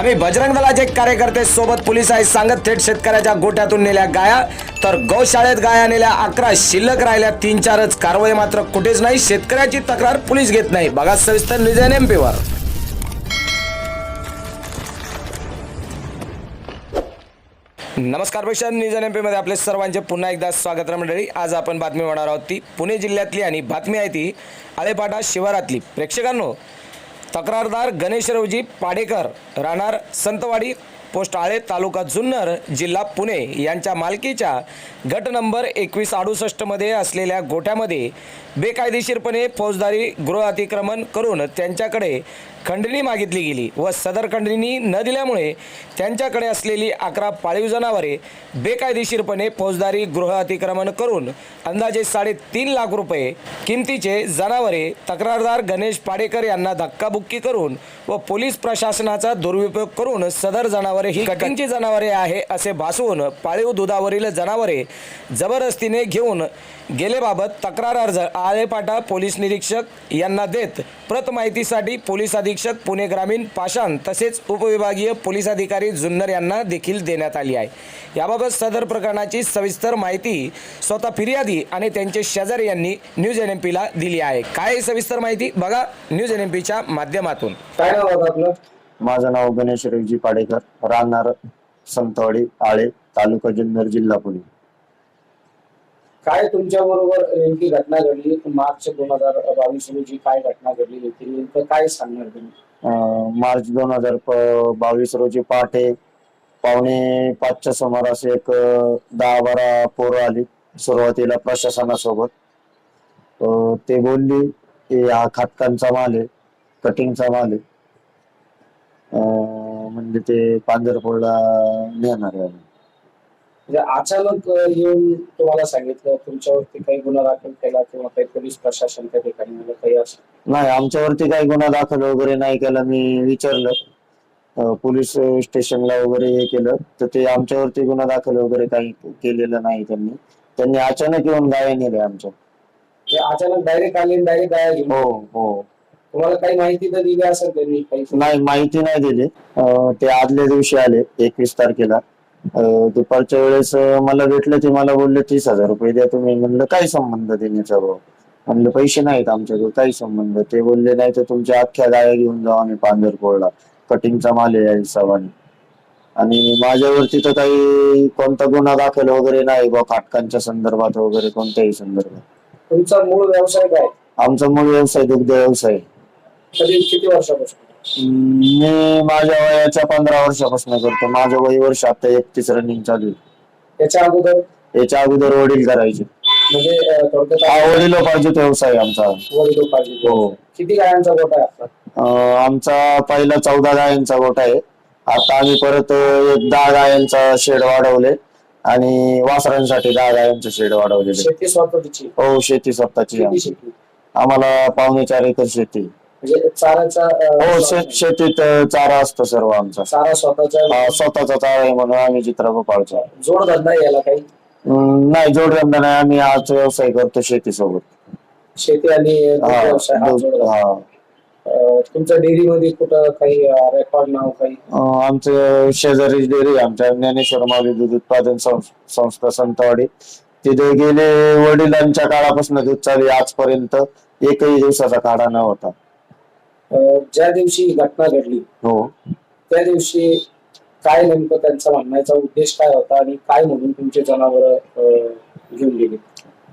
आम्ही बजरंग दलाचे कार्यकर्ते सोबत पोलीस आहे. सांगत थेट शेतकऱ्याच्या गोट्यातून नेल्या गाया. तर गौशाळेत गाया नेल्या अकरा शिल्लक राहिल्या. तीन चारच कारवाई मात्र कुठेच नाही. शेतकऱ्याची तक्रार पोलीस घेत नाही. बघा सविस्तर निजन एमपीवर नमस्कारपेक्षा एन एममध्ये आपले सर्वांचे पुन्हा एकदा स्वागत मंडळी. आज आपण बातमी होणार आहोत ती पुणे जिल्ह्यातली आणि बातमी आहे ती आळेपाटा शिवारातली. प्रेक्षकांनो तक्रारदार गणेशरावजी पाडेकर राहणार संतवाडी पोस्ट आळे तालुका जुन्नर जिल्हा पुणे यांच्या मालकीच्या गट नंबर एकवीस अडुसष्टमध्ये असलेल्या गोठ्यामध्ये बेकायदेशीरपणे फौजदारी गृह अतिक्रमण करून त्यांच्याकडे खंडणी मागितली गेली व सदर खंडणी न दिल्यामुळे त्यांच्याकडे असलेली अकरा पाळीव जनावरे बेकायदेशीरपणे फौजदारी गृह अतिक्रमण करून अंदाजे साडेतीन लाख रुपये किमतीचे जनावरे तक्रारदार गणेश पाडेकर यांना धक्काबुक्की करून व पोलीस प्रशासनाचा दुरुपयोग करून सदर जनावर ही कटिंगची जनावरे आहे असे भासवून पाळीव दुधावरील जनावरे जबरदस्तीने घेऊन गेलेबाबत तक्रार अर्ज आळेपाटा पोलीस निरीक्षक यांना देत प्रत माहितीसाठी पोलीस अधीक्षक पुणे ग्रामीण पाषाण तसेच उपविभागीय पोलीस अधिकारी जुन्नर यांना देखील देण्यात आली आहे. याबाबत सदर प्रकरणाची सविस्तर माहिती स्वतः फिर्यादी आणि त्यांचे शेजारी यांनी न्यूज एन एम पीला दिली आहे. काय सविस्तर माहिती बघा न्यूज एन एम पीच्या माध्यमातून. काय नाव आपलं? माझं नाव गणेश रेवजी पाडेकर राहणार संतवाडी आळे तालुका जुन्नर जिल्हा पुणे. काय तुमच्या बरोबर नेमकी घटना घडली? मार्च दोन हजार बावीस रोजी काय घटना घडली? होती नेमकं काय सांगणार तुम्ही? अं, मार्च दोन हजार बावीस रोजी पहाटे पावणे पाचच्या सुमारास एक अं, दहा बारा पोरं आली सुरुवातीला प्रशासनासोबत. अं, ते बोलली की हा खाटकांचा माल आहे कटिंगचा माल आहे. म्हणजे ते पांढरपूरला नेणार आहे. आम्ही. म्हणजे अचानक अं, येऊन तुम्हाला सांगितलं तुमच्यावरती काही गुन्हा दाखल केला किंवा काही पोलीस प्रशासन त्या ठिकाणी आलं काही असं? नाही आमच्यावरती काही गुन्हा दाखल वगैरे नाही केला मी विचारलं. अं, पोलीस स्टेशनला वगैरे हे केलं तर ते आमच्यावरती गुन्हा दाखल वगैरे काही केलेलं नाही त्यांनी. त्यांनी अचानक येऊन गाया नेल्या आमच्या. ते अचानक डायरेक्ट आले डायरेक्ट गाया घेऊन हो हो. तुम्हाला काही माहिती तर दिली असेल त्यांनी काही नाही माहिती नाही दिली. अं, ते आदल्या दिवशी आले एकवीस तारखेला. अं, दुपारच्या वेळेस अं, मला भेटले ते मला बोलले तीस हजार रुपये द्या तुम्ही. म्हणलं काय संबंध देण्याचा भाऊ? म्हणलं पैसे नाहीत आमच्याकडे काही संबंध. ते बोलले नाही तर तुमच्या अख्ख्या गाया घेऊन जाऊ आम्ही पांढरपूरला कटिंगचा माल आहे या हिशोबाने. आणि माझ्यावरती तर काही कोणता गुन्हा दाखल वगैरे नाही बा फाटकांच्या संदर्भात वगैरे कोणत्याही संदर्भात. तुमचा मूळ व्यवसाय काय? आमचा मूळ व्यवसाय दुग्ध व्यवसाय. आहे. कधी किती वर्षापासून? मी माझ्या वयाच्या पंधरा वर्षापासून करतो. माझं वय वर्ष आता एकतीस रनिंग चालू आहे. त्याच्या अगोदर? याच्या अगोदर वडील करायचे. म्हणजे अं, थोडक्यात हा वडिलोपार्जित व्यवसाय आहे आमचा वडिलोपार्जित हो. किती गायांचा गोठा आहे आपला अं, आमचा पहिला चौदा गायांचा गोठा आहे. आता आम्ही परत अं, एक दहा गायांचा शेड वाढवले. आणि वासरांसाठी दहा गायांचं शेड वाढवलेले. शेती स्वतःची? हो शेती स्वतःची आमची. आम्हाला पावणे चार एकर शेती म्हणजे चाराचा हो शेतीत अं, चारा असतो सर्व आमचा. चारा स्वतःचा हा, स्वतःचा चारा आहे म्हणून आम्ही चित्र पाळतो जोडधंदा याला काही? अं, नाही जोडधंदा नाही. आम्ही आज व्यवसाय करतो शेतीसोबत. शेती आणि दूध हा, व्यवसाय हा दूध- जोडधंदा. हा. अं, तुमच्या डेअरी मध्ये कुठं काही रेकॉर्ड नाव काही? अं, आमचं शेजारी डेअरी आहे, आमच्या ज्ञानेश्वर माऊली दूध उत्पादन संस- संस्था संतवाडी. तिथे गेले वडिलांच्या काळापासून दूध चालू आहे. आजपर्यंत एकही दिवसाचा काढा न होता. ज्या दिवशी ही घटना घडली हो. त्या दिवशी काय नेमकं त्यांचा म्हणण्याचा उद्देश काय होता आणि काय म्हणून तुमचे जनावर घेऊन गेले?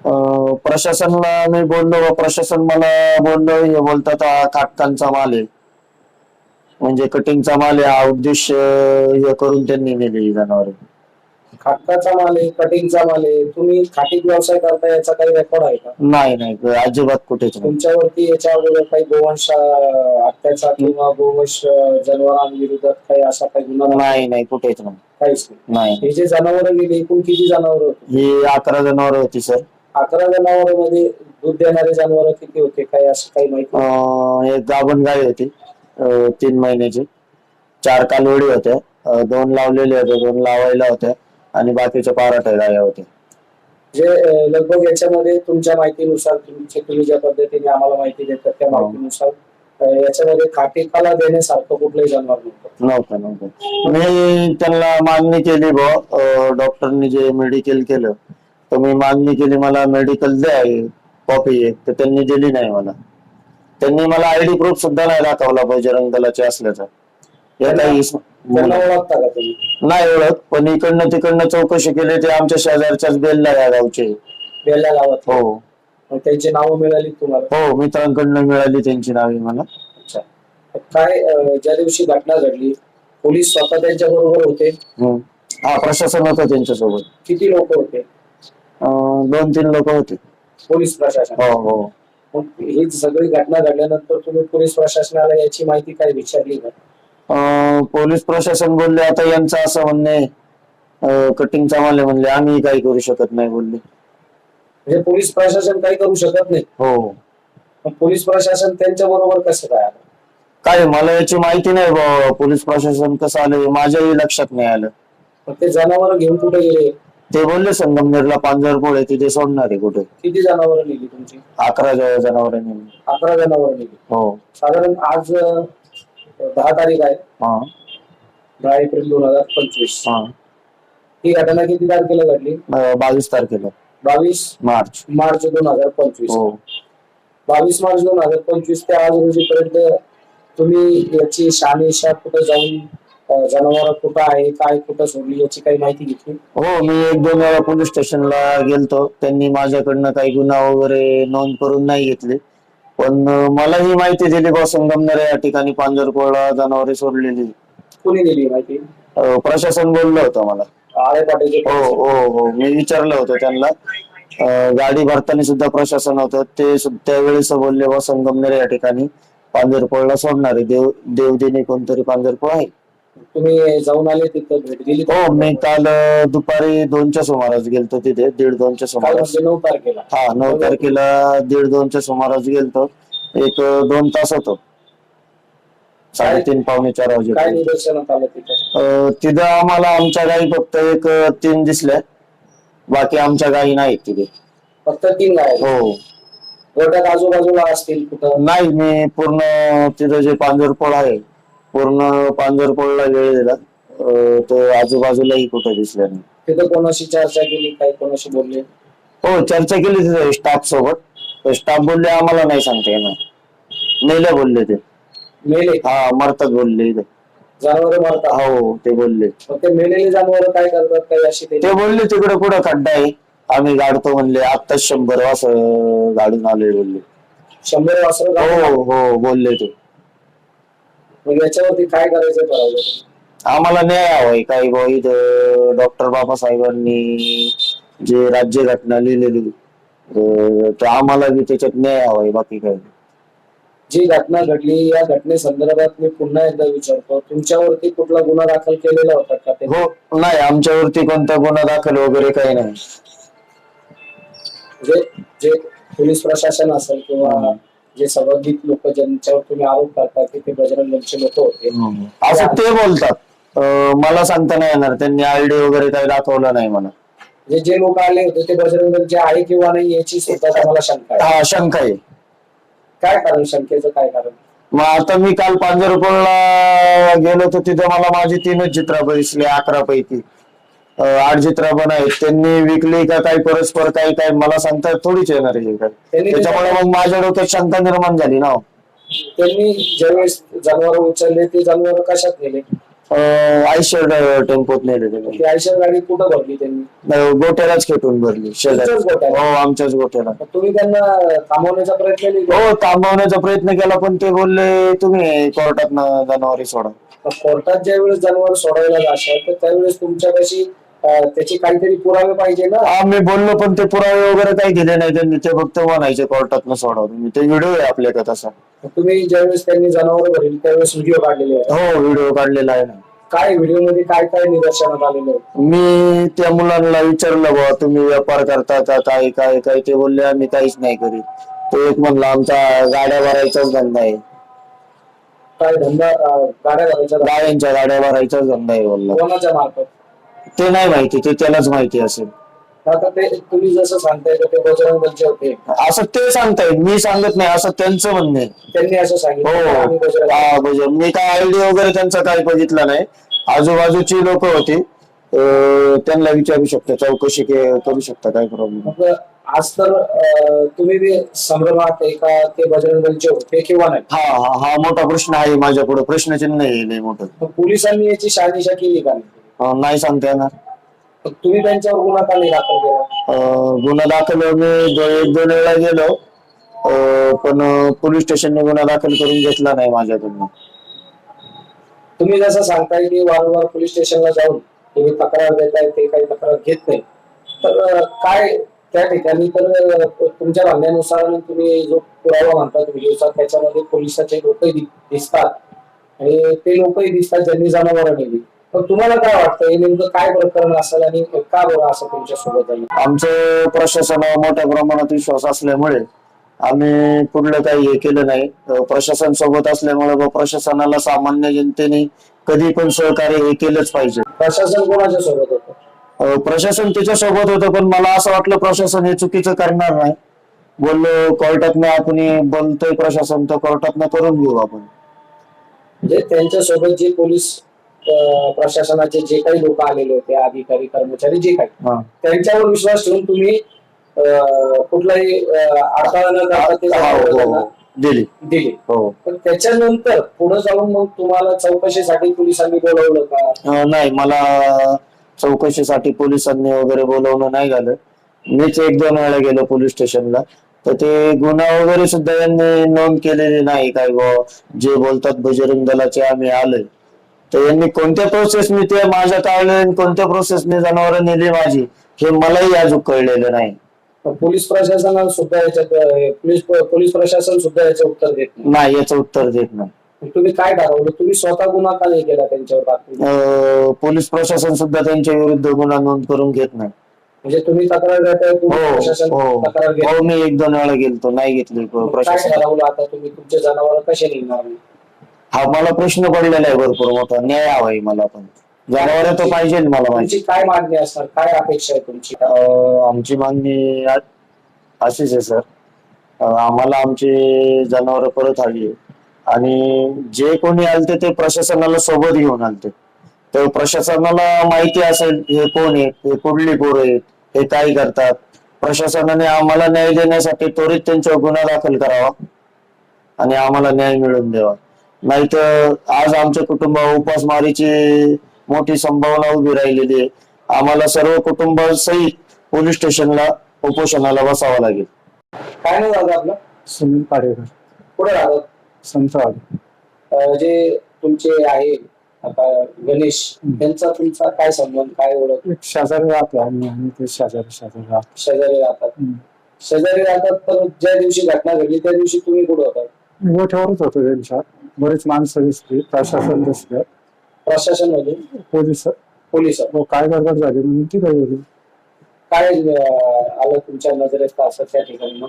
अं, प्रशासनला मी बोललो व प्रशासन मला बोललो हे बोलतात हा खाटकांचा माल आहे. म्हणजे कटिंगचा माल आहे हा उद्देश अं, हे करून त्यांनी नेली जनावरे. खाटकाचा माल आहे कटिंगचा माल आहे तुम्ही खाटीक व्यवसाय करता याचा काही रेकॉर्ड आहे का? नाही नाही अजिबात कुठेच नाही. तुमच्यावरती याच्या अगोदर काही गोवंश अं, हत्याचा किंवा गोवंश अं, जनावरांविरोधात काही असा काही गुन्हा नाही? नाही नाही कुठेच नाही. काहीच नाही. नाही. हे जे जनावर गेले एकूण किती जनावर होते? ही अकरा जनावर होती सर. अकरा जनावर मध्ये दूध देणारे जनावर किती होते? काही असं काही माहिती? अं, एक गाभण गाय होती अं, तीन महिन्याची. चार कालवडी होत्या. अं, दोन लावलेले होते दोन लावायला होत्या. आणि बाकीच्या पाराठ्या गाया होत्या जे लगभग याच्यामध्ये तुमच्या माहितीनुसार तुमचे तुम्ही ज्या पद्धतीने आम्हाला माहिती देतात त्या हो. माहितीनुसार याच्यामध्ये काटिकाला देण्यासारखं कुठलंही जनावर नव्हतं. नव्हतं मी त्यांना मागणी केली बुवा डॉक्टरनी जे मेडिकल केलं तर मी मागणी केली मला मेडिकल द्या कॉपी एक. तर त्यांनी दिली नाही मला. त्यांनी मला आयडी प्रूफ सुद्धा नाही दाखवला बजरंग दलाचे असल्याचा. या काही त्यांना ओळखता का तुम्ही? नाही ओळख पण इकडनं तिकडनं चौकशी केली ते आमच्या शेजारच्याच बेलला या गावचे. बेल्ला गावात? हो. मग त्यांची नावं मिळाली तुम्हाला? हो मित्रांकडनं मिळाली त्यांची नावे मला. अच्छा. काय अं, ज्या दिवशी घटना घडली पोलीस स्वतः त्यांच्या बरोबर होते? हम्म. हा प्रशासन होतं त्यांच्यासोबत. किती लोक होते? अं, दोन तीन लोक होते. पोलीस प्रशासन. हो हो. मग ही सगळी घटना घडल्यानंतर तुम्ही पोलीस प्रशासनाला याची माहिती काय विचारली? का पोलीस प्रशासन बोलले आता यांचं असं म्हणणे कटिंगचा माल आहे म्हणले आम्ही काही करू शकत नाही बोलले. म्हणजे पोलीस प्रशासन काही करू शकत नाही. हो. मग पोलीस प्रशासन त्यांच्या बरोबर कसं काय आलं? काय मला याची माहिती नाही बुवा, पोलीस प्रशासन कसं आलं माझ्याही लक्षात नाही आलं. मग ते जनावर घेऊन कुठे गेले? ते बोलले संगमनेरला पांजरपोळ तिथे सोडणार आहे कुठे. किती जनावर नेली तुमची? अकरा जनावरांनी अकरा जनावर नेली. हो. साधारण आज अं, दहा तारीख आहे. हा. दहा एप्रिल दोन हजार पंचवीस. हा. ही घटना किती तारखेला घडली? अं, बावीस तारखेला. बावीस मार्च. मार्च दोन हजार पंचवीस. हो. बावीस मार्च दोन हजार पंचवीस ते आज रोजीपर्यंत तुम्ही याची शानिशा कुठं जाऊन अं, जनावर कुठं आहे काय कुठं सोडली याची काही माहिती घेतली? हो मी एक दोन वेळा पोलीस स्टेशनला गेलतो. त्यांनी माझ्याकडनं काही गुन्हा वगैरे नोंद करून नाही घेतले. पण मला ही माहिती दिली बा संगमनेर या ठिकाणी पांजरकोळा जनावरे सोडलेली. कोणी दिली माहिती? अं, प्रशासन बोललं होतं मला. आळे पाटील हो हो हो. मी विचारलं होतं त्यांना. अं, गाडी भरताना सुद्धा प्रशासन होतं. ते सु- त्यावेळेस बोलले बा संगमनेर या ठिकाणी पांजरकोळला सोडणारे देव देवदिनी कोणतरी पांजरकोळ आहे. तुम्ही जाऊन आले तिथं भेट दिली? हो मी काल अं, दुपारी दोनच्या सुमारास गेलतो तिथे दीड दोनच्या काल सुमारास. म्हणजे नऊ तारखेला. हा नऊ तारखेला दीड दोनच्या सुमारास गेलतो. एक अं, दोन तास होतो. साडेतीन पावणे चार काय वाजे निदर्शनात आलं तिथं? तिथं आम्हाला आमच्या गायी फक्त एक अं, तीन दिसल्या. बाकी आमच्या गायी नाहीत तिथे. फक्त तीन गाय आहेत. हो. गोट्यात आजूबाजूला असतील कुठं? नाही मी पूर्ण तिथं जे पांजरपोळ आहे पूर्ण पांजरपोळला वेळ दिला. अं, तो आजूबाजूलाही कुठं दिसल्या नाही. तिथं कोणाशी चर्चा केली? काय कोणाशी बोलले? हो चर्चा केली तिथे स्टाफ सोबत. स्टाफ बोलले आम्हाला नाही सांगता येणार. मेले बोलले ते. मेले? हा मरतात बोलले इथे जनावर मारतात? हो ते बोलले. मग ते मेलेले जनावर काय करतात? काही अशी ते बोलले तिकडे कुठं खड्डा आहे? आम्ही गाडतो म्हणले. आत्ताच शंभर वास गाडून आलोय बोलले. शंभर वासरं हो. हो बोलले ते. मग याच्यावरती काय करायचं ठरवलं? आम्हाला न्याय हवाय काही इथं डॉक्टर बाबासाहेबांनी जे राज्य घटना लिहिलेली अं, तर आम्हाला बी त्याच्यात न्याय हवाय बाकी काही नाही. जी घटना घडली या घटनेसंदर्भात मी पुन्हा एकदा विचारतो तुमच्यावरती कुठला गुन्हा दाखल केलेला होता का ते हो नाही आमच्यावरती कोणता गुन्हा दाखल वगैरे काही नाही जे जे पोलीस प्रशासन असेल किंवा जे संबंधित लोक ज्यांच्यावर तुम्ही आरोप करता की ते बजरंग दलचे लोक होते. असं ते बोलतात. मला सांगता नाही येणार. त्यांनी आयडी वगैरे काही दाखवलं नाही मला. म्हणजे जे लोक आले होते ते बजरंग दलचे आहे किंवा नाही याची सुद्धा तुम्हाला शंका आहे. हा शंका आहे. काय कारण? शंकेचं काय कारण? मग आता मी काल पांजरपूरला गेलो तर तिथे मला माझी तीनच चित्र दिसली अकरा पैकी. चित्र पण आहेत. त्यांनी विकली का काही परस्पर काही काय मला सांगता थोडीच येणार आहे काय. त्यांनी त्याच्यामुळे मग माझ्या डोक्यात शंका निर्माण झाली ना हो. त्यांनी ज्यावेळेस जनावर उचलले ते जनावर कशात नेले? अं, आयशर टेम्पोत नेले ती आयशर गाडी कुठं भरली त्यांनी? गोट्यालाच खेटून भरली शेजारी. तुमच्याच गोट्याला? हो आमच्याच गोट्याला. मग तुम्ही त्यांना थांबवण्याचा प्रयत्न केला? हो थांबवण्याचा प्रयत्न केला पण ते बोलले तुम्ही कोर्टात जनावरी सोडा. मग कोर्टात ज्या वेळेस जनावर सोडायला जाशाल तर त्यावेळेस तुमच्यापाशी त्याचे काहीतरी पुरावे पाहिजे ना? आम्ही बोललो पण ते पुरावे वगैरे काही दिले नाही. त्यांनी ते फक्त म्हणायचे कोर्टात सोडा तुम्ही ते व्हिडिओ आहे आपल्याकडे तसा. तुम्ही ज्यावेळेस त्यांनी जनावर भरली त्यावेळेस व्हिडिओ काढलेले हो व्हिडिओ काढलेला आहे ना. काय व्हिडिओमध्ये काय काय निदर्शनात आलेलं आहे? मी त्या मुलांना विचारलं बुवा तुम्ही व्यापार करता का काय काय काय ते बोलले आम्ही काहीच नाही करीत. तो एक म्हणला आमचा गाड्या भरायचाच धंदा आहे. काय धंदा? अं, गाड्या भरायच्या गाड्यांच्या गाड्या भरायचाच धंदा आहे बोलला. कोणाच्या मार्फत? ते नाही माहिती ते त्यालाच माहिती असेल. आता ते तुम्ही जसं सांगताय तर ते बजरंग दलचे होते. असं ते सांगतायत मी सांगत नाही असं त्यांचं म्हणणं आहे. त्यांनी असं सांगितलं. की हो. आम्ही बजरंग मी काय आयडी वगैरे त्यांचा काय बघितला नाही. आजूबाजूची लोक होती. अं, त्यांना विचारू शकता चौकशी के- करू शकता काय प्रॉब्लेम मग आज तर अं, तुम्ही बी संभ्रमात आहे का ते बजरंग दलचे होते किंवा नाही? हा हा हा मोठा प्रश्न आहे माझ्या पुढे प्रश्नचिन्ह आहे लय मोठं. मग पोलिसांनी याची शहानिशा केली का नाही? अं, नाही सांगता येणार. तुम्ही त्यांच्यावर गुन्हा का नाही दाखल केला? अं, गुन्हा दाखल मी दो- एक दोन वेळा गेलो. अं, पण पोलीस स्टेशनने गुन्हा दाखल करून घेतला नाही माझ्याकडनं तुम्ही. जसं सांगताय की वारंवार पोलीस स्टेशनला जाऊन तुम्ही तक्रार देताय ते काही तक्रार घेत नाही. तर अं, काय त्या ठिकाणी तर अं, तुमच्या म्हणण्यानुसार आणि तुम्ही जो पुरावा म्हणता व्हिडिओचा त्याच्यामध्ये पोलिसाचे लोकही दिसतात. आणि ते लोकही दिसतात ज्यांनी जनावरं नेली. पण तुम्हाला काय वाटतं? हे नेमकं काय प्रकरण असेल आणि का बरं असं तुमच्यासोबत झालं आमचं प्रशासनावर मोठ्या प्रमाणात विश्वास असल्यामुळे आम्ही पुढलं काही हे केलं नाही. प्रशासन सोबत असल्यामुळे व प्रशासनाला सामान्य जनतेने कधी पण सहकार्य हे केलंच पाहिजे. प्रशासन कोणाच्या सोबत होतं? अं, प्रशासन त्याच्या सोबत होतं पण मला असं वाटलं प्रशासन हे चुकीचं करणार नाही. बोललो कोर्टातनं आपण बोलतोय प्रशासन तर कोर्टातनं करून घेऊ आपण. म्हणजे त्यांच्यासोबत जे पोलीस प्रशासनाचे जे काही लोक आलेले होते अधिकारी कर्मचारी जे काही. त्यांच्यावर विश्वास ठेवून तुम्ही कुठलाही अडथळा न करता ते हा, हो, हो. दिली. दिले. हो. पण त्याच्यानंतर पुढे जाऊन मग तुम्हाला चौकशीसाठी पोलिसांनी बोलवलं का? नाही मला चौकशीसाठी पोलिसांनी वगैरे बोलवणं नाही झालं. मीच एक दोन वेळा गेलो पोलीस स्टेशनला. तर ते गुन्हा वगैरे सुद्धा यांनी नोंद केलेले नाही काय जे बोलतात बजरंग दलाचे आम्ही आलोय. तर यांनी कोणत्या प्रोसेसने ते माझ्या कळले कोणत्या प्रोसेसने जनावर नेली माझी हे मलाही अजून कळलेलं नाही. पोलीस प्रशासनाला सुद्धा याच्यात पोलीस पोलीस प्रशासन सुद्धा याचं उत्तर देत नाही. याचं उत्तर देत नाही. तुम्ही काय ठरवलं? तुम्ही स्वतः गुन्हा का नाही केला त्यांच्यावर पोलीस प्रशासन सुद्धा त्यांच्या विरुद्ध गुन्हा नोंद करून घेत नाही. म्हणजे तुम्ही तक्रार हो हो. तक्रार हो मी एक दोन वेळा गेलतो नाही घेतली प्रशासन आता तुम्ही? तुमचे जनावर कसे निघणार? हा मला प्रश्न पडलेला आहे भरपूर मोठा. न्याय हवाय मला पण. जनावर तर पाहिजे मला माहिती. तुमची काय मागणी असणार? काय अपेक्षा आहे तुमची? अं, आमची मागणी आ- अशीच आहे सर. आम्हाला आमचे जनावर परत हवी आहे. आणि जे कोणी आलते ते प्रशासनाला सोबत घेऊन आलते. तर प्रशासनाला माहिती असेल हे कोण आहेत? हे कुठली पोरं आहेत? हे काय करतात? प्रशासनाने आम्हाला न्याय देण्यासाठी त्वरित त्यांच्यावर गुन्हा दाखल करावा. आणि आम्हाला न्याय मिळवून द्यावा. नाहीतर आज आमच्या कुटुंबावर उपासमारीची मोठी संभावना उभी राहिलेली आहे. आम्हाला सर्व कुटुंबासहित पोलीस स्टेशनला उपोषणाला बसावं लागेल. काय नाही दादा आपलं? सुनील पाडेकर पुढे राहतात? संतवाडी. अं, जे तुमचे आहे आता गणेश त्यांचा तुमचा काय संबंध काय ओळख? एक शेजारी राहतो आम्ही आणि ते शेजारी शेजारी राहतो. शेजारी राहतात. हम्म. शेजारी राहतात तर ज्या दिवशी घटना घडली त्या दिवशी तुम्ही कुठे होता मी गोठ्यावरच होतो त्यांच्या. बरेच माणसं दिसली प्रशासन दिसलं. प्रशासन मधून पोलीस पोलीस. व काय गडबड झाली म्हणून तिथे गेली काय अं, आलं तुमच्या नजरेत असं त्या ठिकाणी मग?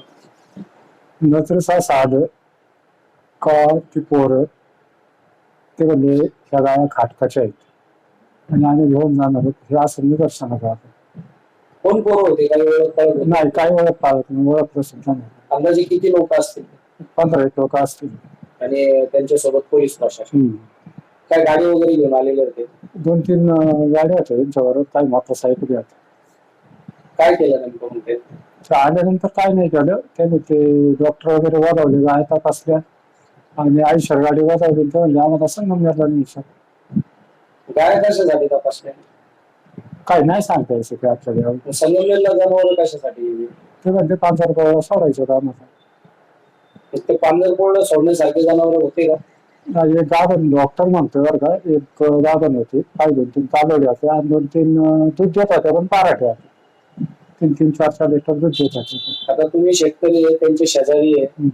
नजरेचा साध का ती पोरं ते म्हणजे ह्या गाया खाटकाच्या आहेत. आणि आम्ही घेऊन जाणार आहोत. हे असं निदर्शनात राहतं कोण पोरं होते? काही ओळख कळत होती? नाही काय ओळख पाळत नाही. ओळखलं सुद्धा नाही. अंदाजे किती लोक असतील? पंधरा एक लोक असतील. आणि त्यांच्यासोबत पोलीस प्रशासन. काय गाडी वगैरे घेऊन आलेले होते? दोन तीन अं, गाड्या होत्या त्यांच्यावर काही मोटरसायकल होत्या. काय केलं नेमकं मग ते? ते आल्यानंतर काय नाही केलं. त्याने ते डॉक्टर वगैरे वाजवले गाय तपासल्या. आणि आयुष्यात गाडी वाजवली तर म्हणजे आम्हाला संगमनेरला नाही सर. गाड्या कशासाठी तपासल्या काय नाही सांगता यायचं ते आपल्याला. संगमनेरला जनावर कशासाठी? ते म्हणजे पाच हजार सोडायचं होतं आम्हाला. ते पांढरपूरला सोडण्यासारखे जनावर होते का आणि एक गाभण डॉक्टर म्हणतोय बरं का एक गाभण होती काय दोन तीन कालोडी होते आणि दोन तीन अं, दूध देत होते पण पाराठे होते तीन तीन चार चार लिटर दूध देत होते आता तुम्ही शेतकरी आहे त्यांचे शेजारी आहे हम्म.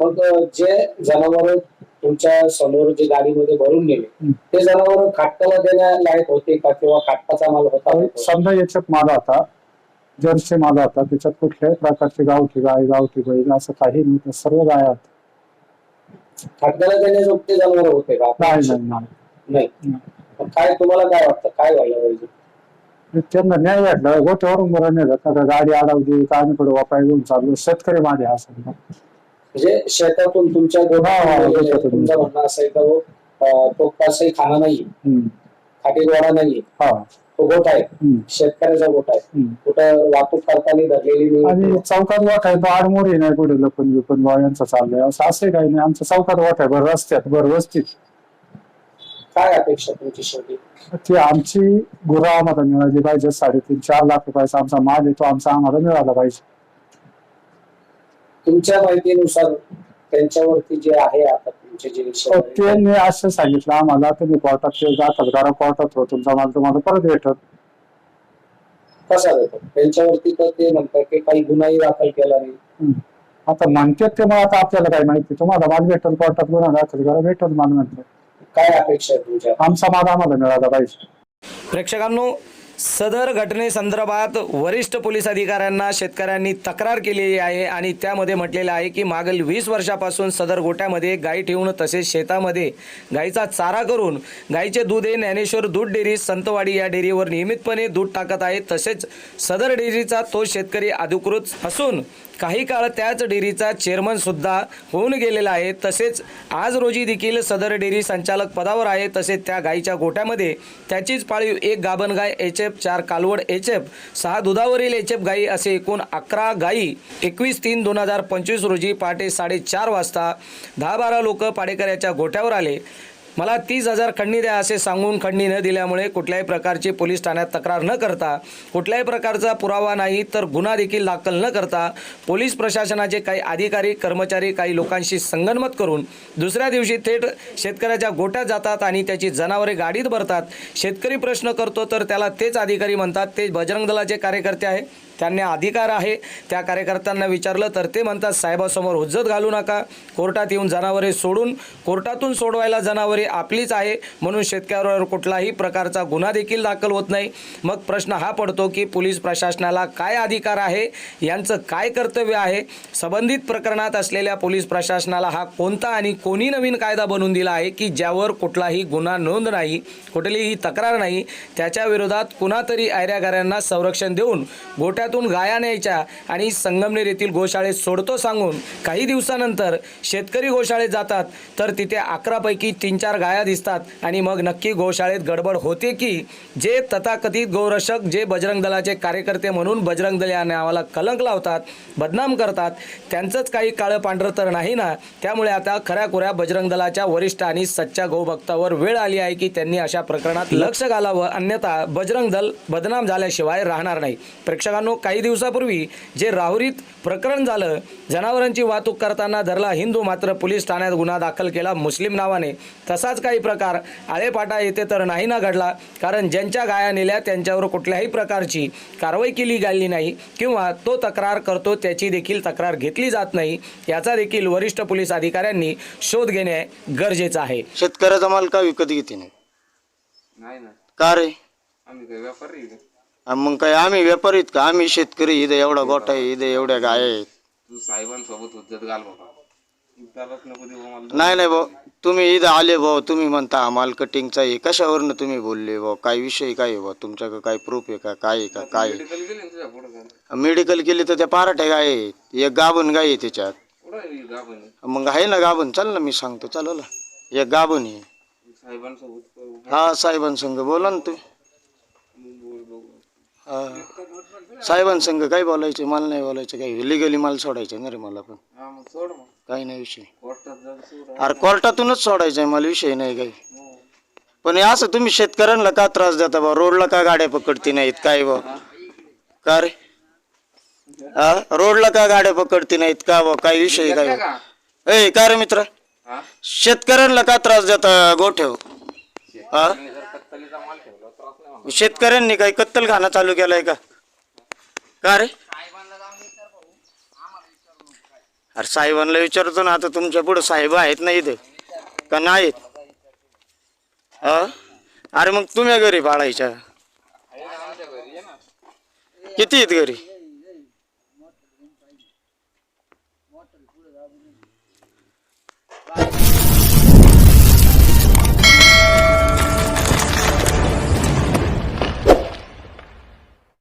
मग जे जनावर तुमच्यासमोर जे गाडीमध्ये भरून गेले हम्म. ते जनावर खाटकाला देण्या लायक होते का किंवा खाटकाचा माल होता? समजा याच्यात माल होता जर्सी माल होता त्याच्यात कुठल्याही प्रकारची गावठी गाय गावठी बैल असं काही नव्हतं सर्व गाय आहेत. खाटकाला देण्याजोगते जनावर होते का? नाही नाही नाही. नाही. नाही. मग काय तुम्हाला काय वाटतं? काय व्हायला पाहिजे? त्यांना न्याय भेटला गोठ्यावरून बरं नाही जात का गाडी अडवली का आम्ही पुढे वापाय घेऊन चाललो शेतकरी माझे हा सगळं. म्हणजे शेतातून तुमच्या हा, हा, गोठ्यात गोठ्यातून. तुमचं म्हणणं असं आहे का वो, अं, तो कसंही खाना नाही. हम्म. खाटी गोळा नाही. हा. तो गोठा आहे. शेतकऱ्याचा गोठा आहे. कुठं वाहतूक करताना धरलेली आणि नाही चौकात वाट आहे तो आडमोरी नाही पुढे लपन बिपन बा यांचं चाललंय. असं असे काही नाही. आमचं चौकात वाट आहे बरं रस्त्यात बरं वस्तीत. काय अपेक्षा तुमची शेवटी? ती आमची गुरं आम्हाला मिळाली पाहिजे. साडेतीन चार लाख रुपयाचा आमचा माल आहे तो आमचा आम्हाला मिळाला पाहिजे. तुमच्या माहितीनुसार त्यांच्यावरती जे आहे आता तुमचे जे तर शेतकरी- त्यांनी असं सांगितलं आम्हाला तुम्ही कोर्टात ते दाखल करा कोर्टात हो तुमचा माल तुम्हाला परत भेटत. कसा देतो त्यांच्यावरती तर ते म्हणतात की काही गुन्हाही दाखल केला नाही. आता म्हणतात ते मग आता आपल्याला काय माहिती तुम्हाला माल भेटल कोर्टात गुन्हा दाखल करा भेटल माल म्हणतात. काय अपेक्षा आहे तुमच्या? आमचा माल आम्हाला मिळाला पाहिजे. प्रेक्षकांनो सदर घटनेसंदर्भात वरिष्ठ पोलीस अधिकाऱ्यांना शेतकऱ्यांनी तक्रार केलेली आहे आणि त्यामध्ये म्हटलेलं आहे की मागील वीस वर्षापासून सदर गोट्यामध्ये गाई ठेवून तसेच शेतामध्ये गाईचा चारा करून गाईचे दूध हे ज्ञानेश्वर दूध डेअरी संतवाडी या डेअरीवर नियमितपणे दूध टाकत आहे. तसेच सदर डेअरीचा तो शेतकरी अधिकृत असून काही काळ त्याच डेअरीचा चेअरमनसुद्धा होऊन गेलेला आहे. तसेच आज रोजी देखील सदर डेअरी संचालक पदावर आहे. तसेच त्या गाईच्या गोट्यामध्ये त्याचीच पाळीव एक गाभण गाय एच एफ चार कालवड एच एफ सहा दुधावरील एच एफ गायी असे एकूण अकरा गायी एकवीस तीन दोन हजार पंचवीस रोजी पहाटे साडेचार वाजता दहा बारा लोक पाडेकर याच्या आले. मला तीस हजार खंडणी द्या असे सांगून खंडणी न दिल्यामुळे कुठल्याही प्रकारची पोलीस ठाण्यात तक्रार न करता कुठल्याही प्रकारचा पुरावा नाही तर गुन्हा देखील दाखल न करता पोलीस प्रशासनाचे काही अधिकारी कर्मचारी काही लोकांशी संगनमत करून दुसऱ्या दिवशी थेट शेतकऱ्याच्या गोट्यात जातात आणि त्याची जनावरे गाडीत भरतात. शेतकरी प्रश्न करतो तर त्याला तेच अधिकारी म्हणतात. ते बजरंग दलाचे कार्यकर्ते आहे त्यांना अधिकार आहे. त्या कार्यकर्त्यांना विचारलं तर ते म्हणतात साहेबासमोर हुज्जत घालू नका. कोर्टात येऊन जनावरे सोडून कोर्टातून सोडवायला जनावरे आपलीच आहे. म्हणून शेतकऱ्यावर कुठलाही प्रकारचा गुन्हा देखील दाखल होत नाही. मग प्रश्न हा पडतो की पोलीस प्रशासनाला काय अधिकार आहे? यांचं काय कर्तव्य आहे? संबंधित प्रकरणात असलेल्या पोलीस प्रशासनाला हा कोणता आणि कोणी नवीन कायदा बनवून दिला आहे की ज्यावर कुठलाही गुन्हा नोंद नाही कुठलीही तक्रार नाही? त्याच्या विरोधात कुणातरी ऐऱ्यागाऱ्यांना संरक्षण देऊन गोट्यात शेतातून गाया न्यायच्या आणि संगमनेर येथील गोशाळेत सोडतो सांगून काही दिवसानंतर शेतकरी गोशाळेत जातात. तर तिथे अकरापैकी तीन चार गाया दिसतात आणि मग नक्की गोशाळेत गडबड होते की जे तथाकथित गौरक्षक जे बजरंग दलाचे कार्यकर्ते म्हणून बजरंग दल या नावाला कलंक लावतात बदनाम करतात त्यांचंच काही काळं पांढरं तर नाही ना? त्यामुळे आता खऱ्या खुऱ्या बजरंग दलाच्या वरिष्ठ आणि सच्च्या गौभक्तावर वेळ आली आहे की त्यांनी अशा प्रकरणात लक्ष घालावं. अन्यथा बजरंग दल बदनाम झाल्याशिवाय राहणार नाही. प्रेक्षकांनो काही दिवसापूर्वी जे राहुरीत प्रकरण झालं जनावरांची वाहतूक करताना धरला हिंदू मात्र पोलीस ठाण्यात गुन्हा दाखल केला मुस्लिम नावाने. तसाच काही प्रकार आळेपाटा येथे तर नाही ना घडला कारण ज्यांच्या गाया नेल्या त्यांच्यावर कुठल्याही प्रकारची कारवाई केली गेली नाही किंवा तो तक्रार करतो त्याची देखील तक्रार घेतली जात नाही याचा देखील वरिष्ठ पोलीस अधिकाऱ्यांनी शोध घेणे गरजेचं आहे. शेतकऱ्याचा माल का विकत घेते नाही? नाही ना. का रे? आम्ही काय व्यापारी आहे? आणि मग काय आम्ही व्यापारीत का? आम्ही शेतकरी इथं एवढा गोठा आहे इथं एवढ्या गाय आहेत. तू साहेबांसोबत घाल बाबा. नको देऊ नाही नाही भाऊ. तुम्ही इथं आले भाऊ तुम्ही म्हणता माल कटिंगचा आहे. कशावरनं तुम्ही बोलले भाऊ? काय विषय काय आहे भाऊ? तुमच्याकडे काय प्रूफ आहे का? काय आहे का? काय आहे? मेडिकल गेले ना तुझ्या पुढं झालं मेडिकल केली तर त्या पाराठ्या गाय आहेत. एक गाभण गाय आहे त्याच्यात. पुढं आहे गाभण? मग आहे ना गाभण? चल ना मी सांगतो. चालेल ना. एक गाभण आहे. साहेबांसोबत करू. हा साहेबांसंग बोला ना तू बोल बघू. हा साहेबांसंग काय बोलायचं मला नाही बोलायचं काही लिगली माल सोडायचं ना रे मला पण. हा मग सोड मग. काही नाही विषय. कोर्टात जाऊन सोड. अरे कोर्टातूनच सोडायचं आहे मला विषय नाही काही. पण हे असं तुम्ही शेतकऱ्यांना का त्रास देता बा? रोडला का गाड्या पकडती नाहीत काय बा? का रे? हा? रोडला का गाड्या पकडती नाहीत का बा? काय विषय काय का? ए काय रे मित्र? हा? शेतकऱ्यांना का त्रास देता गोठेव हा? जर कत्तलीचा माल ठेवला. शेतकऱ्यांनी काही कत्तल खाना चालू केलाय का? का रे? अरे साहेबांना विचारतो ना आता तुमच्यापुढे साहेब आहेत ना इथे? का नाहीत? अरे मग तुम्ही घरी बाळायच्या किती आहेत घरी?